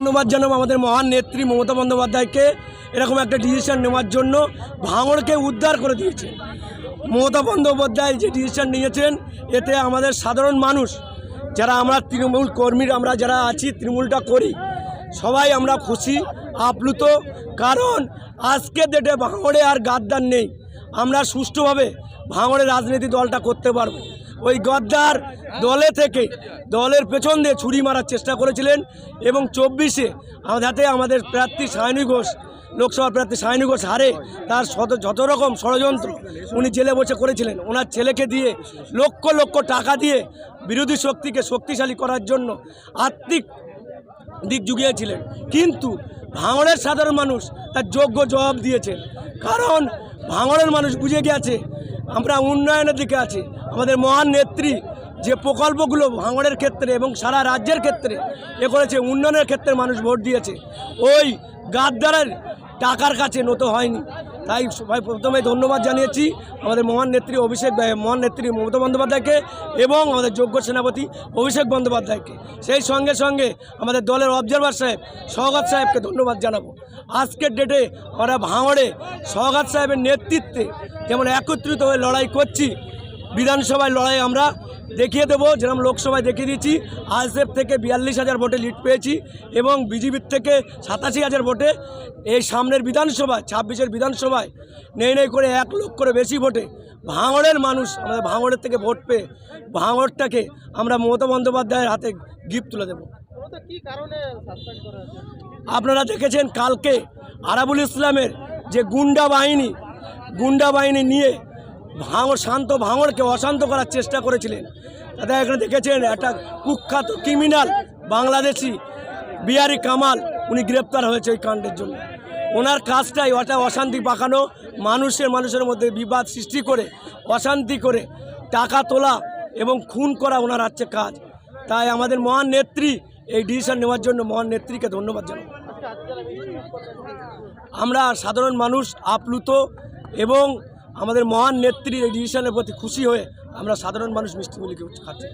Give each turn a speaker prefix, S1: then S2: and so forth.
S1: ধন্যবাদ জানাব আমাদের মহান নেত্রী মমতা বন্দ্যোপাধ্যায়কে। এরকম একটা ডিসিশন নেওয়ার জন্য ভাঙড়কে উদ্ধার করে দিয়েছে। মমতা বন্দ্যোপাধ্যায় যে ডিসিশন নিয়েছেন, এতে আমাদের সাধারণ মানুষ, যারা আমরা তৃণমূল কর্মীর, আমরা যারা আছি, তৃণমূলটা করি, সবাই আমরা খুশি, আপ্লুত। কারণ আজকে ডেটে ভাঙড়ে আর গাদ্দার নেই। আমরা সুষ্ঠুভাবে ভাঙড়ে রাজনীতি দলটা করতে পারব। ওই গদ্দার দলে থেকে, দলের পেছন দিয়ে ছুরি মারার চেষ্টা করেছিলেন এবং চব্বিশে হাতে আমাদের প্রার্থী সায়নী ঘোষ লোকসভা প্রার্থী সায়নী ঘোষ হারে তার যত রকম ষড়যন্ত্র উনি জেলে বসে করেছিলেন। ওনার ছেলেকে দিয়ে, লক্ষ লক্ষ টাকা দিয়ে বিরোধী শক্তিকে শক্তিশালী করার জন্য আর্থিক দিক জুগিয়েছিলেন। কিন্তু ভাঙড়ের সাধারণ মানুষ তার যোগ্য জবাব দিয়েছে কারণ ভাঙড়ের মানুষ বুঝে গেছে আমরা উন্নয়নের দিকে আছি। আমাদের মহান নেত্রী যে প্রকল্পগুলো ভাঙড়ের ক্ষেত্রে এবং সারা রাজ্যের ক্ষেত্রে এ করেছে, উন্নয়নের ক্ষেত্রে মানুষ ভোট দিয়েছে। ওই গাদ্দারের টাকার কাছে নত হয়নি। তাই সবাই প্রথমে ধন্যবাদ জানিয়েছি আমাদের মহান নেত্রী অভিষেক মহান নেত্রী মমতা বন্দ্যোপাধ্যায়কে এবং আমাদের যোগ্য সেনাপতি অভিষেক বন্দ্যোপাধ্যায়কে। সেই সঙ্গে সঙ্গে আমাদের দলের অবজারভার সাহেব সৌগত সাহেবকে ধন্যবাদ জানাব। আজকের ডেটে আমরা ভাঙড়ে সৌগত সাহেবের নেতৃত্বে যেমন একত্রিত হয়ে লড়াই করছি, বিধানসভায় লড়াই আমরা দেখিয়ে দেবো, যেরকম লোকসভায় দেখিয়ে দিয়েছি, আইএসএফ থেকে বিয়াল্লিশ হাজার ভোটে লিড পেয়েছি এবং বিজেপির থেকে সাতাশি হাজার ভোটে এই সামনের বিধানসভায়, ছাব্বিশের বিধানসভায় নেই নেই করে এক লক্ষ করে বেশি ভোটে ভাঙড়ের মানুষ আমাদের ভাঙড়ের থেকে ভোট পেয়ে ভাঙড়টাকে আমরা মমতা বন্দ্যোপাধ্যায়ের হাতে গিফট তুলে দেবো। আপনারা দেখেছেন কালকে আরাবুল ইসলামের যে গুন্ডা বাহিনী গুন্ডা বাহিনী নিয়ে ভাঙড় শান্ত ভাঙড়কে অশান্ত করার চেষ্টা করেছিলেন। তাদের এখানে দেখেছেন একটা কুখ্যাত ক্রিমিনাল বাংলাদেশি, বিহারি কামাল, উনি গ্রেপ্তার হয়েছে ওই কাণ্ডের জন্য। ওনার কাজটাই ওটা অশান্তি পাকানো, মানুষের মানুষের মধ্যে বিবাদ সৃষ্টি করে, অশান্তি করে টাকা তোলা এবং খুন করা ওনার হচ্ছে কাজ। তাই আমাদের মহান নেত্রী এই ডিসিশন নেওয়ার জন্য মহান নেত্রীকে ধন্যবাদ
S2: করলেন
S1: আমরা সাধারণ মানুষ, আপ্লুত এবং আমাদের মহান নেত্রীর এই ডিসিশনের প্রতি খুশি হয়ে আমরা সাধারণ মানুষ মিষ্টিমিলিকে খাচ্ছি।